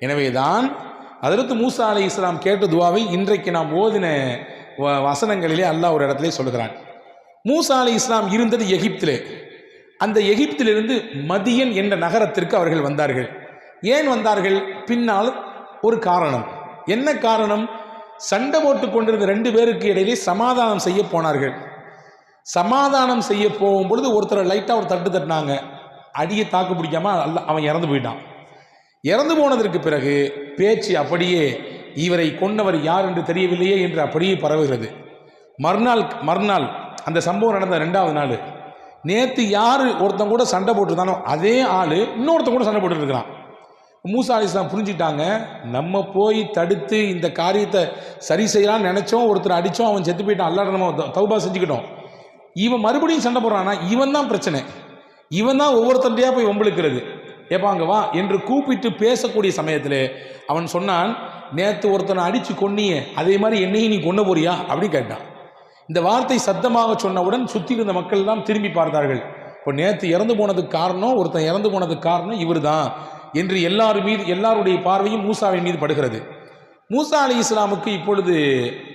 எனவே தான் அதற்கு மூசா அலி இஸ்லாம் கேட்ட துவாவை இன்றைக்கு நாம் ஓதின வ- வசனங்களிலே அல்லாஹ் ஒரு இடத்துல சொல்கிறான் மூசா அலி இஸ்லாம் இருந்தது எகிப்திலே. அந்த எகிப்திலிருந்து மதியன் என்ற நகரத்திற்கு அவர்கள் வந்தார்கள். ஏன் வந்தார்கள்? பின்னால் ஒரு காரணம். என்ன காரணம்? சண்டை போட்டுக் கொண்டிருந்த ரெண்டு பேருக்கு இடையிலே சமாதானம் செய்ய போனார்கள். சமாதானம் செய்ய போகும் பொழுது ஒருத்தரை லைட்டாக ஒரு தட்டு தட்டினாங்க. அடியை தாக்கு பிடிக்காம அல்ல அவன் இறந்து போயிட்டான். இறந்து போனதற்கு பிறகு பேச்சு அப்படியே இவரை கொன்னவர் யார் என்று தெரியவில்லையே என்று அப்படியே பரவுகிறது. மறுநாள் மறுநாள் அந்த சம்பவம் நடந்த ரெண்டாவது நாள் நேற்று யார் ஒருத்தன் கூட சண்டை போட்டிருந்தானோ அதே ஆள் இன்னொருத்தன் கூட சண்டை போட்டுருக்கிறான் இருக்கிறான் மூசா அலிஸ்லாம் புரிஞ்சுட்டாங்க நம்ம போய் தடுத்து இந்த காரியத்தை சரி செய்யலாம்னு நினச்சோம் ஒருத்தர் அடிச்சோம் அவன் செத்து போயிட்டான் அல்லாட நம்ம தௌபா செஞ்சுக்கிட்டோம். இவன் மறுபடியும் சண்டை போடுறான்னா இவன் தான் பிரச்சனை. இவன் தான் ஒவ்வொருத்தண்டையாக போய் வம்பிழுக்கிறது. ஏப்பாங்க வா என்று கூப்பிட்டு பேசக்கூடிய சமயத்தில் அவன் சொன்னான் நேற்று ஒருத்தனை அடித்து கொன்னியே அதே மாதிரி என்னையும் நீ கொன்ன போறியா? அப்படின்னு கேட்டான். இந்த வார்த்தை சத்தமாக சொன்னவுடன் சுற்றி இருந்த மக்கள் எல்லாம் திரும்பி பார்த்தார்கள். இப்போ நேற்று இறந்து போனதுக்கு காரணம் ஒருத்தன் இறந்து போனதுக்கு காரணம் இவர் தான் என்று எல்லார் மீது எல்லாருடைய பார்வையும் மூசாவின் மீது படுகிறது. மூசா அலி இஸ்லாமுக்கு இப்பொழுது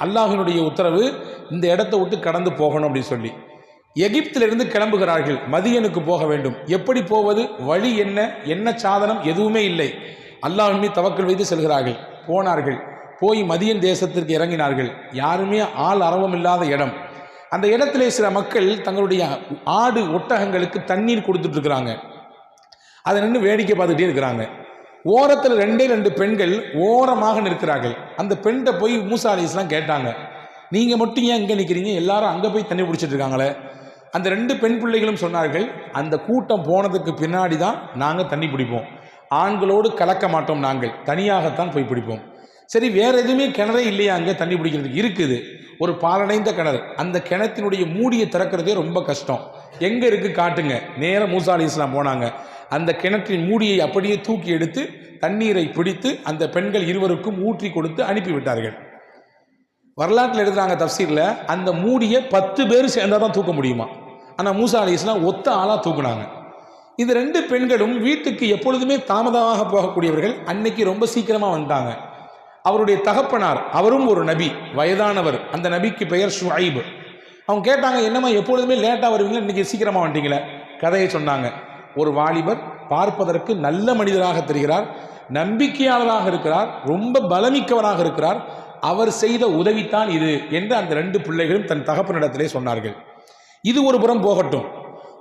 அல்லாஹினுடைய உத்தரவு இந்த இடத்த விட்டு கடந்து போகணும் அப்படின்னு சொல்லி. எகிப்திலிருந்து கிளம்புகிறார்கள். மதியனுக்கு போக வேண்டும். எப்படி போவது? வழி என்ன? என்ன சாதனம்? எதுவுமே இல்லை. அல்லாஹ்வின் மீது தவக்கல் வைத்து செல்கிறார்கள். போனார்கள். போய் மதியன் தேசத்திற்கு இறங்கினார்கள். யாருமே ஆள் அரவம் இல்லாத இடம். அந்த இடத்திலே சில மக்கள் தங்களுடைய ஆடு ஒட்டகங்களுக்கு தண்ணீர் கொடுத்துட்டு இருக்கிறாங்க. அதை நின்று வேடிக்கை பார்த்துட்டே இருக்கிறாங்க. ஓரத்தில் ரெண்டே ரெண்டு பெண்கள் ஓரமாக நிற்கிறார்கள். அந்த பெண்கிட்ட போய் மூசா அலிஸ்லாம் கேட்டாங்க. நீங்கள் மட்டும் ஏன் இங்கே நிற்கிறீங்க எல்லாரும் அங்கே போய் தண்ணி பிடிச்சிட்டு இருக்காங்களே? அந்த ரெண்டு பெண் பிள்ளைகளும் சொன்னார்கள் அந்த கூட்டம் போனதுக்கு பின்னாடி தான் நாங்கள் தண்ணி பிடிப்போம். ஆண்களோடு கலக்க மாட்டோம் நாங்கள் தனியாகத்தான் போய் பிடிப்போம். சரி வேற எதுவுமே கிணறே இல்லையா அங்கே தண்ணி பிடிக்கிறதுக்கு? இருக்குது. ஒரு பாலடைந்த கிணறு. அந்த கிணத்தினுடைய மூடியை திறக்கிறதே ரொம்ப கஷ்டம். எங்கே இருக்கு காட்டுங்க. நேராக மூசா அலி இஸ்லாம் போனாங்க. அந்த கிணற்றின் மூடியை அப்படியே தூக்கி எடுத்து தண்ணீரை பிடித்து அந்த பெண்கள் இருவருக்கும் ஊற்றி கொடுத்து அனுப்பிவிட்டார்கள் வரலாற்றில் எழுதுறாங்க தப்சீரில் அந்த மூடியை பத்து பேர் சேர்ந்தால் தான் தூக்க முடியுமா? ஆனால் மூசா அலி இஸ்லாம் ஒத்த ஆளாக தூக்குனாங்க. இந்த ரெண்டு பெண்களும் வீட்டுக்கு எப்பொழுதுமே தாமதமாக போகக்கூடியவர்கள் அன்னைக்கு ரொம்ப சீக்கிரமாக வந்துட்டாங்க. அவருடைய தகப்பனார் அவரும் ஒரு நபி வயதானவர் அந்த நபிக்கு பெயர் ஷுஐப். அவங்க கேட்டாங்க என்னம்மா எப்பொழுதுமே லேட்டாக வருவீங்களா? இன்றைக்கி சீக்கிரமாக வந்துட்டீங்களே? கதையை சொன்னாங்க. ஒரு வாலிபர் பார்ப்பதற்கு நல்ல மனிதராக தெரிகிறார் நம்பிக்கையாளராக இருக்கிறார் ரொம்ப பலமிக்கவராக இருக்கிறார். அவர் செய்த உதவித்தான் இது என்று அந்த ரெண்டு பிள்ளைகளும் தன் தகப்பனிடத்திலே சொன்னார்கள். இது ஒரு புறம் போகட்டும்.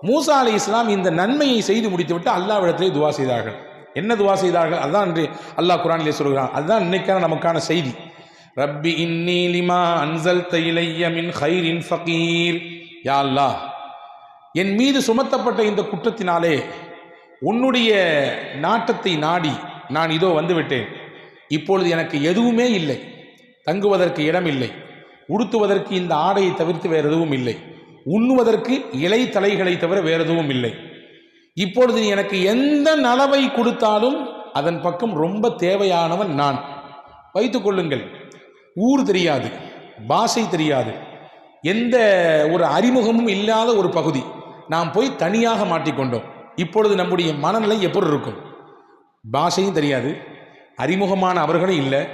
மூசா அலி இஸ்லாம் இந்த நன்மையை செய்து முடித்துவிட்டு அல்லாவிடத்திலே துவா செய்தார்கள். என்ன துவா செய்தார்கள்? அதான் இன்று அல்லாஹ் குரானிலே சொல்கிறான். அதுதான் இன்னைக்கான நமக்கான செய்தி. ரப்பி இன்னி லிமா அன்சல் இலைய மின் ஹைரின் ஃபகீர். யா அல்லாஹ் என் மீது சுமத்தப்பட்ட இந்த குற்றத்தினாலே உன்னுடைய நாட்டத்தை நாடி நான் இதோ வந்துவிட்டேன். இப்பொழுது எனக்கு எதுவுமே இல்லை. தங்குவதற்கு இடம் இல்லை உடுத்துவதற்கு இந்த ஆடையை தவிர்த்து வேறு எதுவும் இல்லை. உண்ணுவதற்கு இலை தலைகளை தவிர வேறு எதுவும் இல்லை. இப்பொழுது நீ எனக்கு எந்த நலவை கொடுத்தாலும் அதன் பக்கம் ரொம்ப தேவையானவன் நான். வைத்துக் கொள்ளுங்கள். ஊர் தெரியாது பாஷை தெரியாது. எந்த ஒரு அறிமுகமும் இல்லாத ஒரு பகுதி. நாம் போய் தனியாக மாட்டிக்கொண்டோம் இப்பொழுது நம்முடைய மனநிலை எப்படி இருக்கும்? பாஷையும் தெரியாது அறிமுகமான அவர்களும் இல்லை.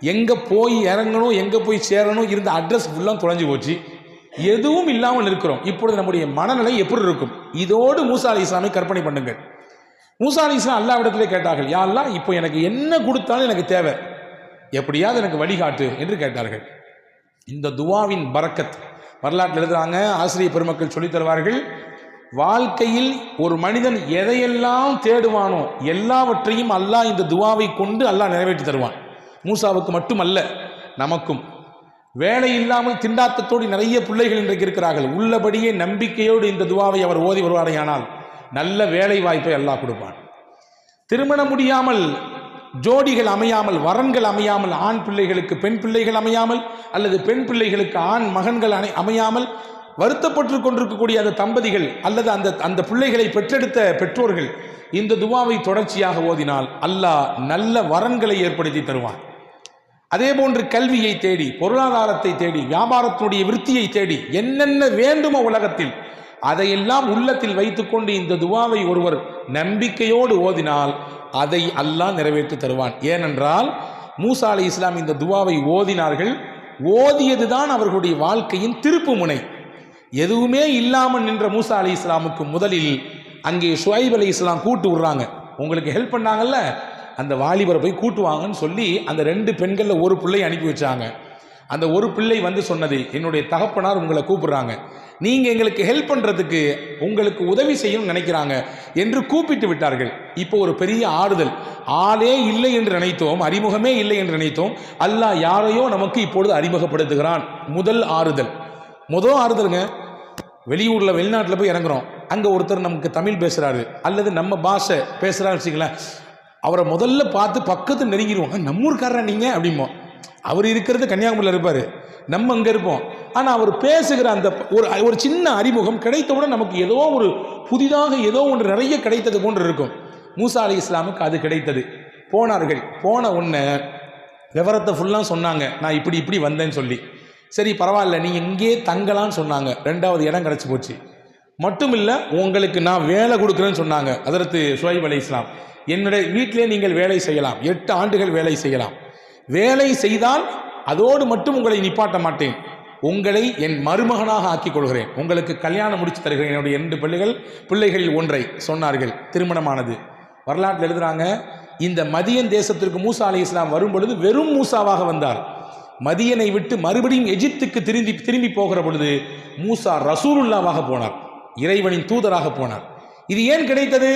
எங்கே போய் இறங்கணும் எங்கே போய் சேரணும் இருந்த அட்ரஸ் ஃபுல்லாக தொலைஞ்சு போச்சு. எதுவும் இல்லாமல் இருக்கிறோம். இப்பொழுது நம்முடைய மனநிலை எப்படி இருக்கும்? இதோடு மூசா அலி இஸ்லாமை கற்பனை பண்ணுங்கள். மூசா அலி இஸ்லாம் அல்லாவிடத்திலே கேட்டார்கள் யாரெல்லாம் இப்போ எனக்கு என்ன கொடுத்தாலும் எனக்கு தேவை? எப்படியாவது எனக்கு வழிகாட்டு என்று கேட்டார்கள். இந்த துவாவின் பரக்கத் வரலாற்றில் எழுதுறாங்க ஆசிரியர் பெருமக்கள் சொல்லித் தருவார்கள் வாழ்க்கையில் ஒரு மனிதன் எதையெல்லாம் தேடுவானோ எல்லாவற்றையும் அல்லாஹ் இந்த துவாவை கொண்டு அல்லாஹ் நிறைவேற்றி தருவான். மூசாவுக்கு மட்டுமல்ல நமக்கும் வேலை இல்லாமல் திண்டாட்டத்தோடு நிறைய பிள்ளைகள் இன்றைக்கு இருக்கிறார்கள். உள்ளபடியே நம்பிக்கையோடு இந்த துவாவை அவர் ஓதி வருவாரையானால் நல்ல வேலை வாய்ப்பை அல்லாஹ் கொடுப்பான். திருமணம் முடியாமல் ஜோடிகள் அமையாமல் வரன்கள் அமையாமல் ஆண் பிள்ளைகளுக்கு பெண் பிள்ளைகள் அமையாமல் அல்லது பெண் பிள்ளைகளுக்கு ஆண் மகன்கள் அணை அமையாமல் வருத்தப்பட்டு கொண்டிருக்கக்கூடிய அந்த தம்பதிகள் அல்லது அந்த அந்த பிள்ளைகளை பெற்றெடுத்த பெற்றோர்கள் இந்த துவாவை தொடர்ச்சியாக ஓதினால் அல்லாஹ் நல்ல வரன்களை ஏற்படுத்தி தருவான். அதே போன்று கல்வியை தேடி பொருளாதாரத்தை தேடி வியாபாரத்தினுடைய விருத்தியை தேடி என்னென்ன வேண்டுமோ உலகத்தில் அதையெல்லாம் உள்ளத்தில் வைத்துக்கொண்டு இந்த துவாவை ஒருவர் நம்பிக்கையோடு ஓதினால் அதை அல்லாஹ் நிறைவேற்றி தருவான். ஏனென்றால் மூசா அலி இஸ்லாம் இந்த துவாவை ஓதினார்கள். ஓதியதுதான் அவர்களுடைய வாழ்க்கையின் திருப்பு முனை. எதுவுமே இல்லாமல் நின்ற மூசா அலி இஸ்லாமுக்கு முதலில் அங்கே ஷுவைப் அலி இஸ்லாம் கூட்டு விடுறாங்க. உங்களுக்கு ஹெல்ப் பண்ணாங்கல்ல? அந்த வாலிபரை போய் கூட்டுவாங்கன்னு சொல்லி அந்த ரெண்டு பெண்களில் ஒரு பிள்ளை அனுப்பி வச்சாங்க. அந்த ஒரு பிள்ளை வந்து சொன்னது என்னுடைய தகப்பனார் உங்களை கூப்பிடுறாங்க. நீங்கள் எங்களுக்கு ஹெல்ப் பண்ணுறதுக்கு உங்களுக்கு உதவி செய்யணும்னு நினைக்கிறாங்க என்று கூப்பிட்டு விட்டார்கள். இப்போ ஒரு பெரிய ஆறுதல். ஆளே இல்லை என்று நினைத்தோம் அறிமுகமே இல்லை என்று நினைத்தோம். அல்லாஹ் யாரையோ நமக்கு இப்பொழுது அறிமுகப்படுத்துகிறான். முதல் ஆறுதல். முதல் ஆறுதலுங்க வெளியூரில் வெளிநாட்டில் போய் இறங்குறோம். அங்கே ஒருத்தர் நமக்கு தமிழ் பேசுகிறாரு அல்லது நம்ம பாஷை பேசுகிறாரு வச்சுங்களேன் அவரை முதல்ல பார்த்து பக்கத்து நெருங்கிடுவோம் "ஆ, நம்ம ஊருக்காரரா நீங்கள் அப்படிமோ அவர் இருக்கிறது கன்னியாகுமரியில் இருப்பார். நம்ம அங்கே இருப்போம். ஆனால் அவர் பேசுகிற அந்த ஒரு ஒரு சின்ன அறிமுகம் கிடைத்தவுடன் நமக்கு ஏதோ ஒரு புதிதாக ஏதோ ஒன்று நிறைய கிடைத்தது போன்று இருக்கும். மூசா அலி இஸ்லாமுக்கு அது கிடைத்தது. போனார்கள். போன உடனே விவரத்தை ஃபுல்லாக சொன்னாங்க. நான் இப்படி இப்படி வந்தேன்னு சொல்லி. சரி பரவாயில்ல. நீங்கள் இங்கேயே தங்கலாம்னு சொன்னாங்க. ரெண்டாவது இடம் கிடச்சி போச்சு. மட்டும் இல்லை உங்களுக்கு நான் வேலை கொடுக்குறேன்னு சொன்னாங்க. அதற்கு சுஹைப் அலி இஸ்லாம். என்னுடைய வீட்டிலே நீங்கள் வேலை செய்யலாம். எட்டு ஆண்டுகள் வேலை செய்யலாம். வேலை செய்தால் அதோடு மட்டும் உங்களை நிப்பாட்ட மாட்டேன். உங்களை என் மருமகனாக ஆக்கிக் கொள்கிறேன் உங்களுக்கு கல்யாணம் முடித்து தருகிறேன். என்னுடைய இரண்டு பிள்ளைகள் பிள்ளைகளில் ஒன்றை சொன்னார்கள். திருமணமானது. வரலாற்றில் எழுதுறாங்க இந்த மதியன் தேசத்திற்கு மூசா அலி இஸ்லாம் வரும் பொழுது வெறும் மூசாவாக வந்தார். மதியனை விட்டு மறுபடியும் எஜிப்துக்கு திரும்பி திரும்பி போகிற பொழுது மூசா ரசூலுல்லாவாக போனார். இறைவனின் தூதராக போனார். இது ஏன் கிடைத்தது?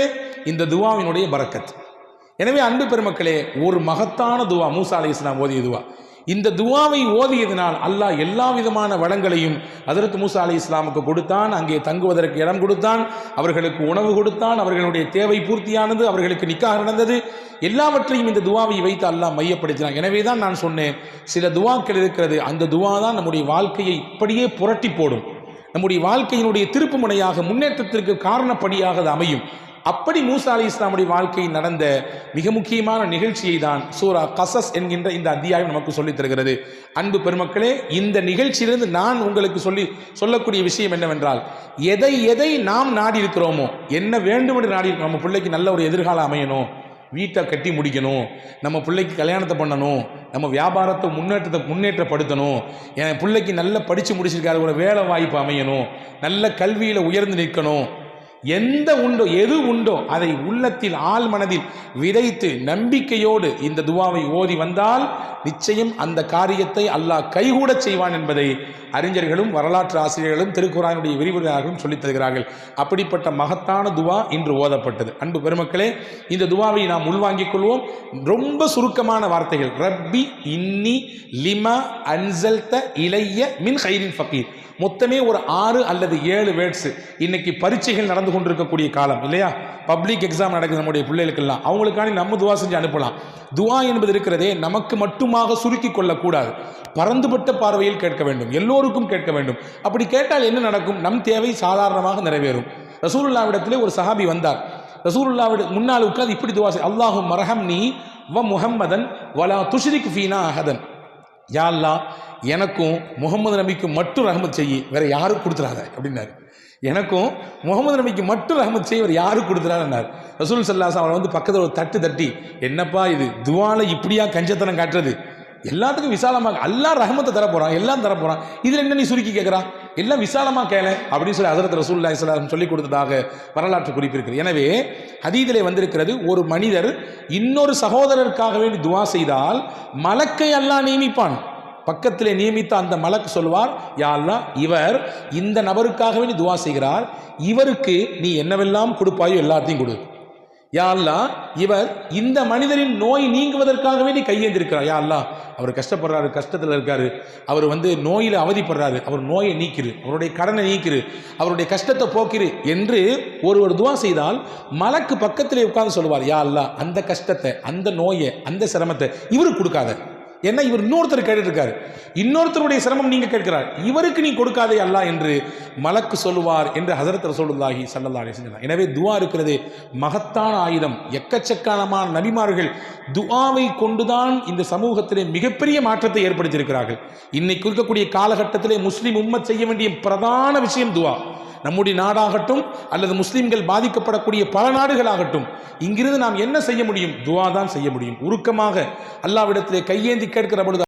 இந்த துவாவினுடைய பரக்கத். எனவே அன்பு பெருமக்களே ஒரு மகத்தான துவா மூசா அலி இஸ்லாம் ஓதிய துவா. இந்த துவாவை ஓதியதினால் அல்லாஹ் எல்லா விதமான வளங்களையும் அதற்கு மூசா அலி இஸ்லாமுக்கு கொடுத்தான் அங்கே தங்குவதற்கு இடம் கொடுத்தான் அவர்களுக்கு உணவு கொடுத்தான் அவர்களுடைய தேவை பூர்த்தியானது அவர்களுக்கு நிக்காக நடந்தது. எல்லாவற்றையும் இந்த துவாவை வைத்து அல்லாஹ் மையப்படுத்தினான். எனவே தான் நான் சொன்னேன் சில துவாக்கள் இருக்கிறது அந்த துவா தான் நம்முடைய வாழ்க்கையை இப்படியே புரட்டி போடும். நம்முடைய வாழ்க்கையினுடைய திருப்பு முனையாக முன்னேற்றத்திற்கு காரணப்படியாக அது அமையும். அப்படி மூசா அலி இஸ்லாமுடைய வாழ்க்கையில் நடந்த மிக முக்கியமான நிகழ்ச்சியை தான் சூரா கசஸ் என்கின்ற இந்த அத்தியாயம் நமக்கு சொல்லித் தருகிறது. அன்பு பெருமக்களே இந்த நிகழ்ச்சியிலிருந்து நான் உங்களுக்கு சொல்லி சொல்லக்கூடிய விஷயம் என்னவென்றால் எதை எதை நாம் நாடி இருக்கிறோமோ என்ன வேண்டும் என்று நாடி இருக்கிறோம் நம்ம பிள்ளைக்கு நல்ல ஒரு எதிர்காலம் அமையணும் வீட்டை கட்டி முடிக்கணும் நம்ம பிள்ளைக்கு கல்யாணத்தை பண்ணணும் நம்ம வியாபாரத்தை முன்னேற்றத்தை முன்னேற்றப்படுத்தணும் என் பிள்ளைக்கு நல்ல படித்து முடிச்சிருக்காரு ஒரு வேலை வாய்ப்பு அமையணும் நல்ல கல்வியில் உயர்ந்து நிற்கணும் எந்த உண்டோ எது உண்டோ அதை உள்ளத்தில் ஆள் மனதில் விதைத்து நம்பிக்கையோடு இந்த துவாவை ஓதி வந்தால் நிச்சயம் அந்த காரியத்தை அல்லாஹ் கைகூடச் செய்வான் என்பதை அறிஞர்களும் வரலாற்று ஆசிரியர்களும் திருக்குறானுடைய விரிவுரையாளர்களும் சொல்லித் தருகிறார்கள். அப்படிப்பட்ட மகத்தான துவா இன்று ஓதப்பட்டது. அன்பு பெருமக்களே இந்த துவாவை நாம் உள்வாங்கிக் கொள்வோம். ரொம்ப சுருக்கமான வார்த்தைகள். ரப்பி இன்னி லிமா அன்சல்த இளைய மின் ஹைரின் ஃபக்கீர் மொத்தமே ஒரு ஆறு அல்லது ஏழு வேர்ட்ஸ். இன்னைக்கு பரீட்சைகள் நடந்து கொண்டிருக்கக்கூடிய காலம் இல்லையா? பப்ளிக் எக்ஸாம் நடக்குது நம்முடைய பிள்ளைகளுக்கெல்லாம். அவங்களுக்காண்டி நம்ம துவா செஞ்சு அனுப்பலாம். துவா என்பது இருக்கிறதே நமக்கு மட்டுமாக சுருக்கி கொள்ளக்கூடாது. பறந்துபட்ட பார்வையில் கேட்க வேண்டும். எல்லோரும் எல்லோருக்கும் கேட்க வேண்டும். அப்படி கேட்டால் என்ன நடக்கும்? நம் தேவை சாதாரணமாக நிறைவேறும். ரசூலுல்லாவிடத்திலே ஒரு சஹாபி வந்தார். ரசூலுல்லாவிட முன்னால் உட்கார்ந்து இப்படி துவாசி அல்லாஹு மரஹம் நீ வ முஹம்மதன் வலா துஷ்ரிக் ஃபீனா அஹதன். யா அல்லாஹ் எனக்கும் முகமது நபிக்கும் மட்டும் ரஹமத் செய்யி வேற யாரும் கொடுத்துறாத அப்படின்னாரு. எனக்கும் முகமது நபிக்கு மட்டும் ரஹமத் செய்ய இவர் யாரும் கொடுத்துறாருன்னார் ரசூல் சல்லாஸ் அவரை வந்து பக்கத்தில் ஒரு தட்டு தட்டி என்னப்பா இது? துவால இப்படியா கஞ்சத்தனம் காட்டுறது? எல்லாத்துக்கும் விசாலமாக எல்லாம் ரஹமத்தை தர எல்லாம் தர இதில் என்ன நீ சுருக்கி கேட்குறான் எல்லாம் விசாலமாக கேள அப்படின்னு சொல்லி ஹசரத் ரசூல்லா இஸ்லாம் சொல்லிக் கொடுத்ததாக வரலாற்று குறிப்பு எனவே ஹதீதிலே வந்திருக்கிறது ஒரு மனிதர் இன்னொரு சகோதரருக்காக வேண்டி துவா செய்தால் மலக்கை அல்லாஹ் நியமிப்பான். பக்கத்திலே நியமித்த அந்த மலக்கு சொல்வார் யா இவர் இந்த நபருக்காக வேண்டி துவா செய்கிறார். இவருக்கு நீ என்னவெல்லாம் கொடுப்பாயோ எல்லாத்தையும் கொடு. யா அல்லாஹ் இவர் இந்த மனிதரின் நோய் நீங்குவதற்காக வேண்டி கையேந்திருக்கிறார் யா அல்லாஹ் அவர் கஷ்டப்படுறாரு கஷ்டத்தில் இருக்காரு. அவர் வந்து நோயில் அவதிப்படுறாரு. அவர் நோயை நீக்கிரு. அவருடைய கடனை நீக்கிரு. அவருடைய கஷ்டத்தை போக்கிரு என்று ஒருவர் துவா செய்தால் மலக்கு பக்கத்திலே உட்கார்ந்து சொல்லுவார். யா அல்லாஹ் அந்த கஷ்டத்தை அந்த நோயை அந்த சிரமத்தை இவருக்கு கொடுக்காத. ஏன்னா இவர் இன்னொருத்தர் கேட்டுருக்காரு இன்னொருத்தருடைய சிரமம் நீங்கள் கேட்கிறார். இவருக்கு நீ கொடுக்காதே அல்ல என்று மலக்கு சொல்லுவார் என்று ஹசரத் ரசோலுல்லாஹி ஸல்லல்லாஹு அலைஹி எனவே துவா இருக்கிறது. மகத்தான ஆயுதம். எக்கச்சக்கானமான நபிமார்கள் துவாவை கொண்டுதான் இந்த சமூகத்திலே மிகப்பெரிய மாற்றத்தை ஏற்படுத்தியிருக்கிறார்கள். இன்னைக்கு இருக்கக்கூடிய காலகட்டத்திலே முஸ்லீம் உம்மத் செய்ய வேண்டிய பிரதான விஷயம் துவா. நம்முடைய நாடாகட்டும் அல்லது முஸ்லீம்கள் பாதிக்கப்படக்கூடிய பல நாடுகளாகட்டும் இங்கிருந்து நாம் என்ன செய்ய முடியும்? துவா தான் செய்ய முடியும். உருக்கமாக அல்லாவிடத்திலே கையேந்தி கேட்கிற பொழுது